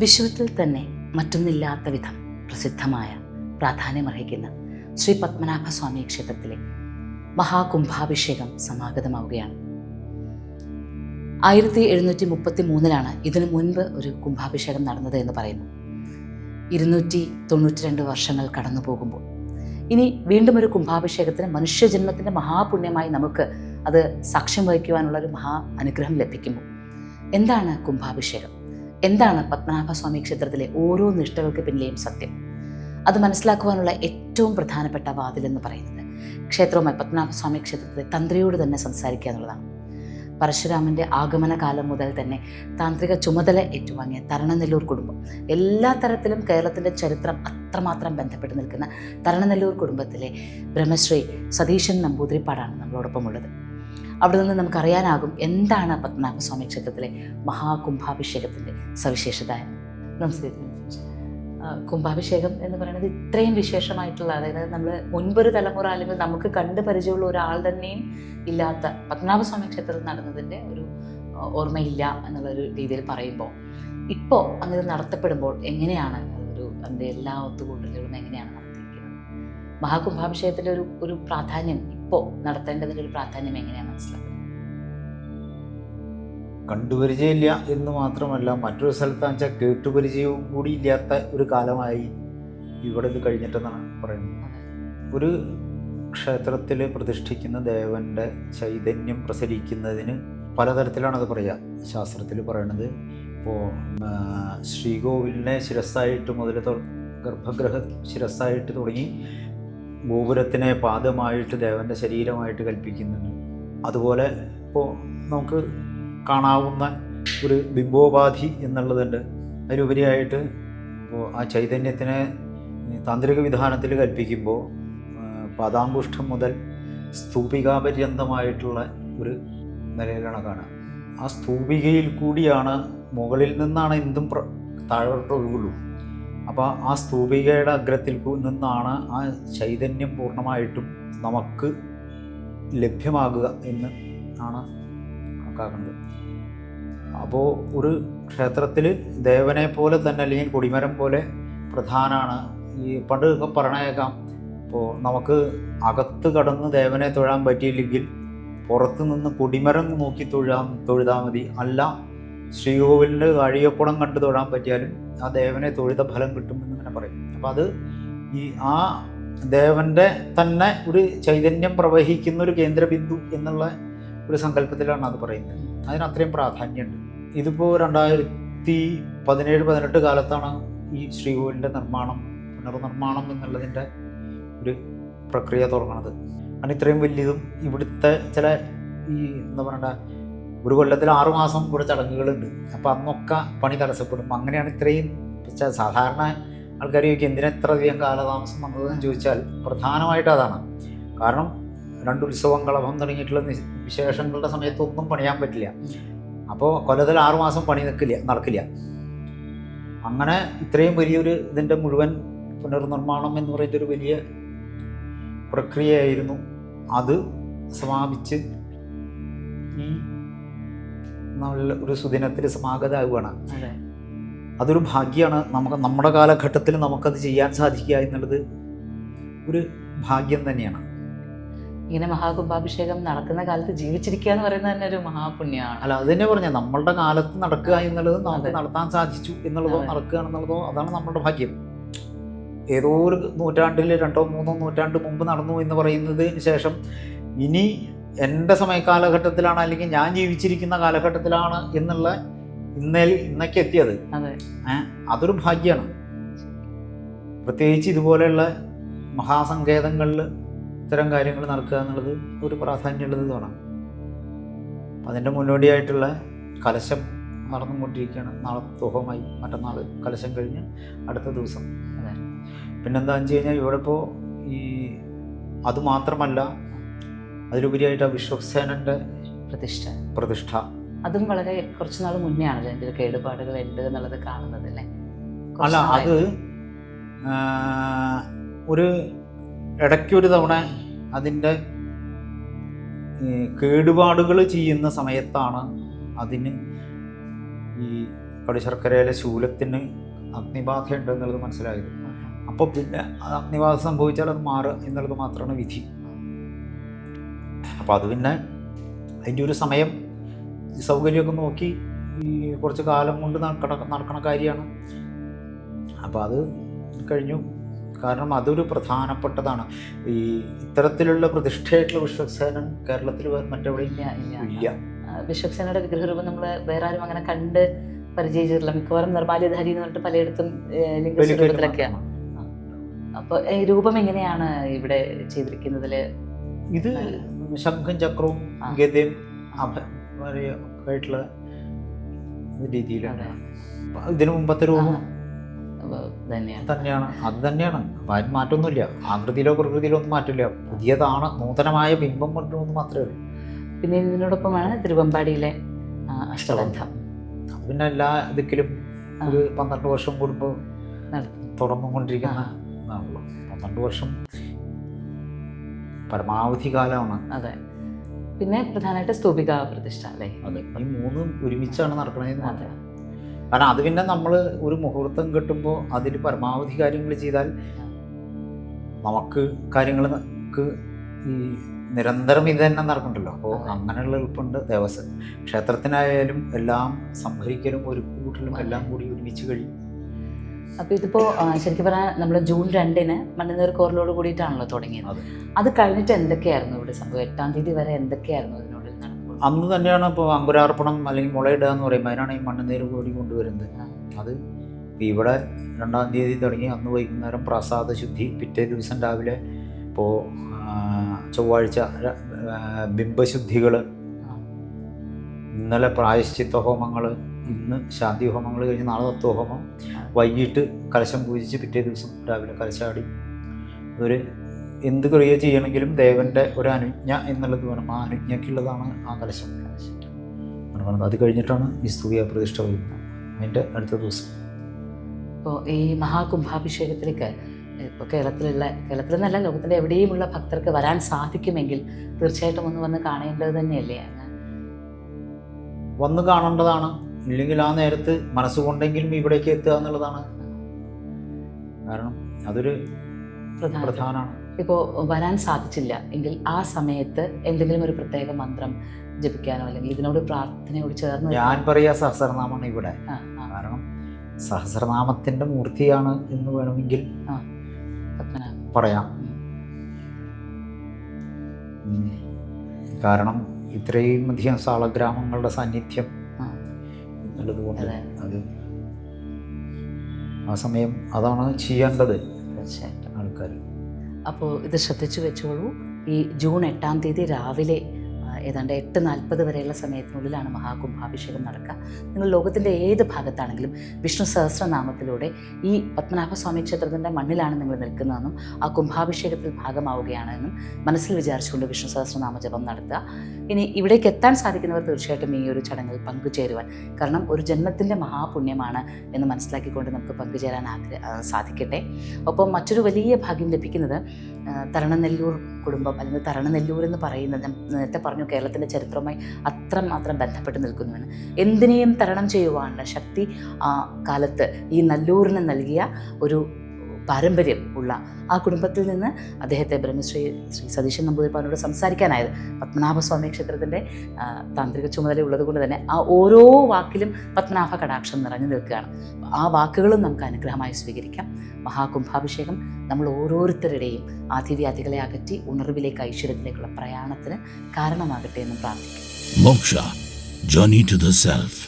വിശ്വത്തിൽ തന്നെ മറ്റൊന്നില്ലാത്ത വിധം പ്രസിദ്ധമായ പ്രാധാന്യമർഹിക്കുന്ന ശ്രീ പത്മനാഭസ്വാമി ക്ഷേത്രത്തിലെ മഹാകുംഭാഭിഷേകം സമാഗതമാവുകയാണ്. ആയിരത്തി എഴുന്നൂറ്റി മുപ്പത്തി മൂന്നിലാണ് ഇതിനു മുൻപ് ഒരു കുംഭാഭിഷേകം നടന്നത് എന്ന് പറയുന്നു. ഇരുന്നൂറ്റി തൊണ്ണൂറ്റി രണ്ട് വർഷങ്ങൾ കടന്നു പോകുമ്പോൾ. ഇനി വീണ്ടും ഒരു കുംഭാഭിഷേകത്തിന് മനുഷ്യജന്മത്തിന്റെ മഹാപുണ്യമായി നമുക്ക് അത് സാക്ഷ്യം വഹിക്കുവാനുള്ള ഒരു മഹാ അനുഗ്രഹം ലഭിക്കുമ്പോൾ എന്താണ് കുംഭാഭിഷേകം? എന്താണ് പത്മനാഭസ്വാമി ക്ഷേത്രത്തിലെ ഓരോ നിഷ്ഠകൾക്ക് പിന്നിലെയും സത്യം? അത് മനസ്സിലാക്കുവാനുള്ള ഏറ്റവും പ്രധാനപ്പെട്ട വാതിലെന്ന് പറയുന്നത് ക്ഷേത്രവുമായി പത്മനാഭസ്വാമി ക്ഷേത്രത്തിലെ തന്ത്രിയോട് തന്നെ സംസാരിക്കുക എന്നുള്ളതാണ്. പരശുരാമന്റെ ആഗമന കാലം മുതൽ തന്നെ താന്ത്രിക ചുമതല ഏറ്റുവാങ്ങിയ തരണനെല്ലൂർ കുടുംബം എല്ലാ തരത്തിലും കേരളത്തിന്റെ ചരിത്രം അത്രമാത്രം ബന്ധപ്പെട്ട് നിൽക്കുന്ന തരണനെല്ലൂർ കുടുംബത്തിലെ ബ്രഹ്മശ്രീ സതീശൻ നമ്പൂതിരിപ്പാടാണ് നമ്മളോടൊപ്പം ഉള്ളത് അവിടെ നിന്ന് നമുക്കറിയാനാകും എന്താണ് പത്മനാഭസ്വാമി ക്ഷേത്രത്തിലെ മഹാകുംഭാഭിഷേകത്തിന്റെ സവിശേഷത എന്ന്. നമസ്കാരം കുംഭാഭിഷേകം എന്ന് പറയുന്നത് ഇത്രയും വിശേഷമായിട്ടുള്ള അതായത് നമ്മൾ മുൻപൊരു തലമുറ അല്ലെങ്കിൽ നമുക്ക് കണ്ട് പരിചയമുള്ള ഒരാൾ തന്നെയും ഇല്ലാത്ത പത്മനാഭസ്വാമി ക്ഷേത്രത്തിൽ നടന്നതിന്റെ ഒരു ഓർമ്മയില്ല എന്നുള്ളൊരു രീതിയിൽ പറയുമ്പോൾ ഇപ്പോൾ അങ്ങനെ നടത്തപ്പെടുമ്പോൾ എങ്ങനെയാണ് ഒരു അതിന്റെ എല്ലാ ഒത്തുകൂട്ടലുകളും എങ്ങനെയാണ് നടത്തിയിരിക്കുന്നത് മഹാകുംഭാഭിഷേകത്തിന്റെ ഒരു ഒരു പ്രാധാന്യം ഇപ്പോൾ നടത്തേണ്ടതിന്റെ ഒരു പ്രാധാന്യം എങ്ങനെയാണ് മനസ്സിലാക്കുന്നത്? കണ്ടുപരിചയമില്ല എന്ന് മാത്രമല്ല മറ്റൊരു സ്ഥലത്താന്ന് വെച്ചാൽ കേട്ടുപരിചയവും കൂടി ഇല്ലാത്ത ഒരു കാലമായി ഇവിടെ ഇത് കഴിഞ്ഞിട്ടെന്നാണ് പറയുന്നത്. ഒരു ക്ഷേത്രത്തിൽ പ്രതിഷ്ഠിക്കുന്ന ദേവന്റെ ചൈതന്യം പ്രസരിക്കുന്നതിന് പലതരത്തിലാണത് പറയുക ശാസ്ത്രത്തിൽ പറയണത് ഇപ്പോൾ ശ്രീകോവിലിനെ ശിരസ്സായിട്ട് മുതൽ ഗർഭഗ്രഹ ശിരസ്സായിട്ട് തുടങ്ങി ഗോപുരത്തിനെ പാദമായിട്ട് ദേവന്റെ ശരീരമായിട്ട് കൽപ്പിക്കുന്നുണ്ട്. അതുപോലെ ഇപ്പോൾ നമുക്ക് കാണാവുന്ന ഒരു ബിംബോപാധി എന്നുള്ളതുണ്ട്. അതിലുപരിയായിട്ട് ഇപ്പോൾ ആ ചൈതന്യത്തിനെ താന്ത്രിക വിധാനത്തിൽ കൽപ്പിക്കുമ്പോൾ പാദാംകുഷ്ഠം മുതൽ സ്തൂപികാപര്യന്തമായിട്ടുള്ള ഒരു നിലയിലാണ് കാണുക ആ സ്തൂപികയിൽ കൂടിയാണ് മുകളിൽ നിന്നാണ് എന്തും താഴോട്ട് ഒഴുകുള്ളൂ. അപ്പോൾ ആ സ്തൂപികയുടെ അഗ്രത്തിൽ നിന്നാണ് ആ ചൈതന്യം പൂർണമായിട്ടും നമുക്ക് ലഭ്യമാകുക എന്ന് ആണ് കണക്കാക്കുന്നത്. അപ്പോൾ ഒരു ക്ഷേത്രത്തിൽ ദേവനെ പോലെ തന്നെ അല്ലെങ്കിൽ കൊടിമരം പോലെ പ്രധാനമാണ് ഈ പണ്ട് പറഞ്ഞേക്കാം ഇപ്പോൾ നമുക്ക് അകത്ത് കടന്ന് ദേവനെ തൊഴാൻ പറ്റിയില്ലെങ്കിൽ പുറത്തു നിന്ന് കൊടിമരം നോക്കി തൊഴാം തൊഴുതാൽ മതി. അല്ല ശ്രീകോവിലിന്റെ കാഴികപ്പുറം കണ്ട് തൊഴാൻ പറ്റിയാലും ആ ദേവനെ തൊഴുത ഫലം കിട്ടും എന്നിങ്ങനെ പറയും. അപ്പോൾ അത് ഈ ആ ദേവന്റെ തന്നെ ഒരു ചൈതന്യം പ്രവഹിക്കുന്ന ഒരു കേന്ദ്രബിന്ദു എന്നുള്ള ഒരു സങ്കല്പത്തിലാണ് അത് പറയുന്നത്. അതിന് അത്രയും പ്രാധാന്യമുണ്ട്. ഇതിപ്പോൾ രണ്ടായിരത്തി പതിനേഴ് പതിനെട്ട് കാലത്താണ് ഈ ശ്രീകോവിലിന്റെ നിർമ്മാണം പുനർനിർമ്മാണം എന്നുള്ളതിന്റെ ഒരു പ്രക്രിയ തുടങ്ങുന്നത് കാരണം ഇത്രയും വലിയതും ഇവിടുത്തെ ചില ഈ എന്താ പറയണ്ട ഒരു കൊല്ലത്തിൽ ആറുമാസം ഇവിടെ ചടങ്ങുകളുണ്ട്. അപ്പോൾ അന്നൊക്കെ പണി തടസ്സപ്പെടും. അങ്ങനെയാണ് ഇത്രയും സാധാരണ ആൾക്കാർ ചോദിക്കും എന്തിനാ ഇത്ര അധികം കാലതാമസം വന്നതെന്ന് ചോദിച്ചാൽ പ്രധാനമായിട്ട് അതാണ്. കാരണം രണ്ട് ഉത്സവം കളഭം തുടങ്ങിയിട്ടുള്ള വിശേഷങ്ങളുടെ സമയത്തൊന്നും പണിയാൻ പറ്റില്ല. അപ്പോൾ കൊല്ലത്തിൽ ആറുമാസം പണി നിൽക്കില്ല നടക്കില്ല. അങ്ങനെ ഇത്രയും വലിയൊരു ഇതിന്റെ മുഴുവൻ പുനർനിർമ്മാണം എന്ന് പറയുന്ന ഒരു വലിയ പ്രക്രിയയായിരുന്നു അത് സമാപിച്ച് ഈ നല്ല ഒരു സുദിനത്തിൽ സമാഗതമാകുകയാണ് അതൊരു ഭാഗ്യമാണ് നമുക്ക് നമ്മുടെ കാലഘട്ടത്തിൽ നമുക്കത് ചെയ്യാൻ സാധിക്കുക എന്നുള്ളത് ഒരു ഭാഗ്യം തന്നെയാണ്. ഇങ്ങനെ മഹാകുംഭാഭിഷേകം നടക്കുന്ന കാലത്ത് ജീവിച്ചിരിക്കുക എന്ന് പറയുന്നത് തന്നെ ഒരു മഹാപുണ്യമാണ്. അല്ല അത് തന്നെ പറഞ്ഞ നമ്മളുടെ കാലത്ത് നടക്കുക എന്നുള്ളത് നമുക്ക് നടത്താൻ സാധിച്ചു എന്നുള്ളതോ. നടക്കുക എന്നുള്ളതോ അതാണ് നമ്മുടെ ഭാഗ്യം. ഏതോ ഒരു നൂറ്റാണ്ടിൽ രണ്ടോ മൂന്നോ നൂറ്റാണ്ട് മുമ്പ് നടന്നു എന്ന് പറയുന്നതിന് ശേഷം ഇനി എന്റെ സമയ കാലഘട്ടത്തിലാണ് അല്ലെങ്കിൽ ഞാൻ ജീവിച്ചിരിക്കുന്ന കാലഘട്ടത്തിലാണ് എന്നുള്ള ഇന്നലെ ഇന്നൊക്കെ എത്തിയത്. അതെ. അതൊരു ഭാഗ്യമാണ് പ്രത്യേകിച്ച് ഇതുപോലെയുള്ള മഹാസങ്കേതങ്ങളിൽ ഇത്തരം കാര്യങ്ങൾ നടക്കുക എന്നുള്ളത് ഒരു പ്രാധാന്യമുള്ളത് തോന്നാം അതിന്റെ മുന്നോടിയായിട്ടുള്ള കലശം നടന്നുകൊണ്ടിരിക്കുകയാണ്. നാളെ തുഹമായി മറ്റന്നാൾ കലശം കഴിഞ്ഞ് അടുത്ത ദിവസം. പിന്നെന്താണെന്ന് വെച്ച് കഴിഞ്ഞാൽ ഇവിടെ ഇപ്പോൾ ഈ അതുമാത്രമല്ല അതിലുപരിയായിട്ട് ആ വിശ്വക്സേനന്റെ പ്രതിഷ്ഠ. പ്രതിഷ്ഠ. അതും വളരെ കുറച്ചു നാൾ മുന്നേ ആണല്ലോ എന്റെ കേടുപാടുകൾ ഉണ്ട് എന്നുള്ളത് കാണുന്നത് അല്ലേ? അല്ല അത് ഒരു ഇടയ്ക്കൊരു തവണ അതിന്റെ കേടുപാടുകൾ ചെയ്യുന്ന സമയത്താണ് അതിന് ഈ കടിശർക്കരയിലെ ശൂലത്തിന് അഗ്നിബാധ എന്നുള്ളത് മനസ്സിലായത്. അപ്പോൾ പിന്നെ അഗ്നിബാധ സംഭവിച്ചാൽ അത് മാറുക എന്നുള്ളത് മാത്രമാണ് വിധി. അപ്പോൾ അത് പിന്നെ അതിന്റെ ഒരു സമയം സൗകര്യമൊക്കെ നോക്കി ഈ കുറച്ച് കാലം കൊണ്ട് നടക്കണ നടക്കണ കാര്യമാണ്. അപ്പോൾ അത് കഴിഞ്ഞു. കാരണം അതൊരു പ്രധാനപ്പെട്ടതാണ്. ഈ ഇത്തരത്തിലുള്ള പ്രതിഷ്ഠയായിട്ടുള്ള വിശ്വസേനൻ കേരളത്തിൽ മറ്റെവിടെയും ഇല്ല വിശ്വക്സേനയുടെ വിഗ്രഹരൂപം നമ്മൾ വേറെ ആരും അങ്ങനെ കണ്ട് പരിചയിച്ചിട്ടില്ല. മിക്കവാറും നിർമാല്യധാരി എന്ന് പറഞ്ഞിട്ട് പലയിടത്തും ലിംഗസ്വരൂപത്തിലൊക്കെയാണ് അപ്പോൾ രൂപം എങ്ങനെയാണ് ഇവിടെ ചെയ്തിരിക്കുന്നതിൽ? ഇത് ശംഖും ചക്രവും. ഗതയും ആയിട്ടുള്ള രീതിയിലാണ്. ഇതിനു മുമ്പത്തെ രൂപം തന്നെയാണ്. അത് തന്നെയാണ്. അതിന് മാറ്റമൊന്നുമില്ല. ആകൃതിയിലോ പ്രകൃതിയിലോ ഒന്നും മാറ്റമില്ല. പുതിയതാണ്. നൂതനമായ ബിംബം കൊണ്ടുവന്ന് മാത്രമേ ഉള്ളൂ. പിന്നെ ഇതിനോടൊപ്പമാണ് തിരുവമ്പാടിയിലെ അഷ്ടബന്ധം. അത് പിന്നെ എല്ലാ ദിക്കിലും ഒരു പന്ത്രണ്ട് വർഷം കൂടുമ്പോൾ തുടർന്നുകൊണ്ടിരിക്കുന്ന പന്ത്രണ്ട് വർഷം പരമാവധി കാലമാണ് അതെ. പിന്നെ പ്രധാനമായിട്ട് സ്തൂപിക പ്രതിഷ്ഠ അല്ലേ? ഈ മൂന്നും ഒരുമിച്ചാണ് നടക്കണതെന്ന് മാത്രം. കാരണം അത് പിന്നെ നമ്മൾ ഒരു മുഹൂർത്തം കിട്ടുമ്പോൾ അതിൽ പരമാവധി കാര്യങ്ങൾ ചെയ്താൽ നമുക്ക് കാര്യങ്ങൾക്ക് ഈ നിരന്തരം ഇത് തന്നെ നടക്കണ്ടല്ലോ അപ്പോൾ. അങ്ങനെയുള്ള എളുപ്പമുണ്ട് ദേവസ്വം ക്ഷേത്രത്തിനായാലും എല്ലാം സംഭരിക്കലും ഒരു കൂട്ടലും എല്ലാം കൂടി ഒരുമിച്ച് കഴിയും അപ്പോൾ ഇതിപ്പോൾ ശരിക്കും പറഞ്ഞാൽ നമ്മൾ ജൂൺ രണ്ടിന് മണ്ണിനീർ കോറിലോട് കൂടിയിട്ടാണല്ലോ തുടങ്ങിയത്. അത്. കഴിഞ്ഞിട്ട് എന്തൊക്കെയായിരുന്നു ഇവിടെ സംഭവം? എട്ടാം തീയതി വരെ എന്തൊക്കെയായിരുന്നു അതിനോട് നടന്നത്? അന്ന് തന്നെയാണ് ഇപ്പോൾ അങ്കുരാർപ്പണം അല്ലെങ്കിൽ മുളയിടുക എന്ന് പറയുമ്പോൾ അതിനാണ് ഈ മണ്ണുനീര് കൂടി കൊണ്ടുവരുന്നത്. അത് ഇവിടെ രണ്ടാം തീയതി തുടങ്ങി. അന്ന് വൈകുന്നേരം പ്രസാദ ശുദ്ധി പിറ്റേ ദിവസം രാവിലെ ഇപ്പോൾ ചൊവ്വാഴ്ച ബിംബശുദ്ധികൾ ഇന്നലെ പ്രായശ്ചിത്ത ഹോമങ്ങൾ ഇന്ന് ശാന്തി ഹോമങ്ങൾ കഴിഞ്ഞ് നാളെ തത്വഹോമം. വൈകിട്ട് കലശം പൂജിച്ച് പിറ്റേ ദിവസം രാവിലെ കലശാടി. ഒരു എന്ത് ക്രിയ ചെയ്യണമെങ്കിലും ദേവന്റെ ഒരു അനുജ്ഞ എന്നുള്ളത് വേണം. ആ അനുജ്ഞയ്ക്കുള്ളതാണ് ആ കലശം. പറഞ്ഞത്. അത് കഴിഞ്ഞിട്ടാണ് ഈ സ്തുതി പ്രതിഷ്ഠ വരുന്നത്. അതിന്റെ അടുത്ത ദിവസം. ഇപ്പോൾ ഈ മഹാകുംഭാഭിഷേകത്തിലേക്ക് ഇപ്പോൾ കേരളത്തിലുള്ള കേരളത്തിൽ നിന്നല്ല ലോകത്തിന്റെ എവിടെയുമുള്ള ഭക്തർക്ക് വരാൻ സാധിക്കുമെങ്കിൽ തീർച്ചയായിട്ടും ഒന്ന് വന്ന് കാണേണ്ടത് തന്നെയല്ലേ? വന്ന് കാണേണ്ടതാണ്. ഇല്ലെങ്കിൽ ആ നേരത്ത് മനസ്സുകൊണ്ടെങ്കിലും ഇവിടേക്ക് എത്തുക എന്നുള്ളതാണ് കാരണം അതൊരു പ്രധാന. പ്രധാനമാണ് ഇപ്പോൾ വരാൻ സാധിച്ചില്ല. എങ്കിൽ ആ സമയത്ത് എന്തെങ്കിലും ഒരു പ്രത്യേക മന്ത്രം ജപിക്കാനോ അല്ലെങ്കിൽ ഇതിനോട് പ്രാർത്ഥനയോട് ചേർന്ന് ഞാൻ പറയാ സഹസ്രനാമാണ് ഇവിടെ. കാരണം സഹസ്രനാമത്തിന്റെ മൂർത്തിയാണ് എന്ന് വേണമെങ്കിൽ. പറയാം. കാരണം ഇത്രയും അധികം സാളഗ്രാമങ്ങളുടെ സാന്നിധ്യം എന്നുള്ളത് കൊണ്ട് അതെ. ആ സമയം അതാണ് ചെയ്യേണ്ടത് തീർച്ചയായിട്ടും. ആൾക്കാർ അപ്പോൾ ഇത് ശ്രദ്ധിച്ചു വെച്ചോളൂ. ഈ ജൂൺ എട്ടാം തീയതി രാവിലെ ഏതാണ്ട് എട്ട് നാൽപ്പത് വരെയുള്ള സമയത്തിനുള്ളിലാണ് മഹാകുംഭാഭിഷേകം നടക്കുക. നിങ്ങൾ ലോകത്തിന്റെ ഏത് ഭാഗത്താണെങ്കിലും വിഷ്ണു സഹസ്രനാമത്തിലൂടെ ഈ പത്മനാഭസ്വാമി ക്ഷേത്രത്തിന്റെ മണ്ണിലാണ് നിങ്ങൾ നിൽക്കുന്നതെന്നും ആ കുംഭാഭിഷേകത്തിൽ ഭാഗമാവുകയാണെന്നും മനസ്സിൽ വിചാരിച്ചുകൊണ്ട് വിഷ്ണു സഹസ്രനാമ ജപം നടത്തുക. ഇനി ഇവിടേക്ക് എത്താൻ സാധിക്കുന്നവർ തീർച്ചയായിട്ടും ഈ ഒരു ചടങ്ങിൽ പങ്കുചേരുവാൻ. കാരണം ഒരു ജന്മത്തിന്റെ മഹാപുണ്യമാണ് എന്ന് മനസ്സിലാക്കിക്കൊണ്ട് നമുക്ക് പങ്കുചേരാൻ ആഗ്രഹ സാധിക്കട്ടെ. ഒപ്പം മറ്റൊരു വലിയ ഭാഗ്യം ലഭിക്കുന്നത് തരണനെല്ലൂർ കുടുംബം അല്ലെങ്കിൽ തരണനെല്ലൂർ എന്ന് പറയുന്നത് നേരത്തെ പറഞ്ഞു കേരളത്തിന്റെ ചരിത്രവുമായി അത്രമാത്രം ബന്ധപ്പെട്ട് നിൽക്കുന്നുവെന്ന് എന്തിനേയും തരണം ചെയ്യുവാനുള്ള ശക്തി ആ കാലത്ത് ഈ നല്ലൂരിന് നൽകിയ ഒരു പാരമ്പര്യം ഉള്ള ആ കുടുംബത്തിൽ നിന്ന് അദ്ദേഹത്തെ ബ്രഹ്മശ്രീ ശ്രീ സതീശൻ നമ്പൂതിരിപ്പാടിനോട് സംസാരിക്കാനായത്. പത്മനാഭസ്വാമി ക്ഷേത്രത്തിന്റെ താന്ത്രിക ചുമതല ഉള്ളതുകൊണ്ട് തന്നെ ആ ഓരോ വാക്കിലും പത്മനാഭ കടാക്ഷം നിറഞ്ഞു നിൽക്കുകയാണ്. ആ വാക്കുകളും നമുക്ക് അനുഗ്രഹമായി സ്വീകരിക്കാം. മഹാകുംഭാഭിഷേകം നമ്മൾ ഓരോരുത്തരുടെയും ആധിവ്യാധികളെ അകറ്റി ഉണർവിലേക്ക് ഐശ്വര്യത്തിലേക്കുള്ള പ്രയാണത്തിന് കാരണമാകട്ടെ എന്ന് പ്രാർത്ഥിക്കും Moksha Journey to the Self.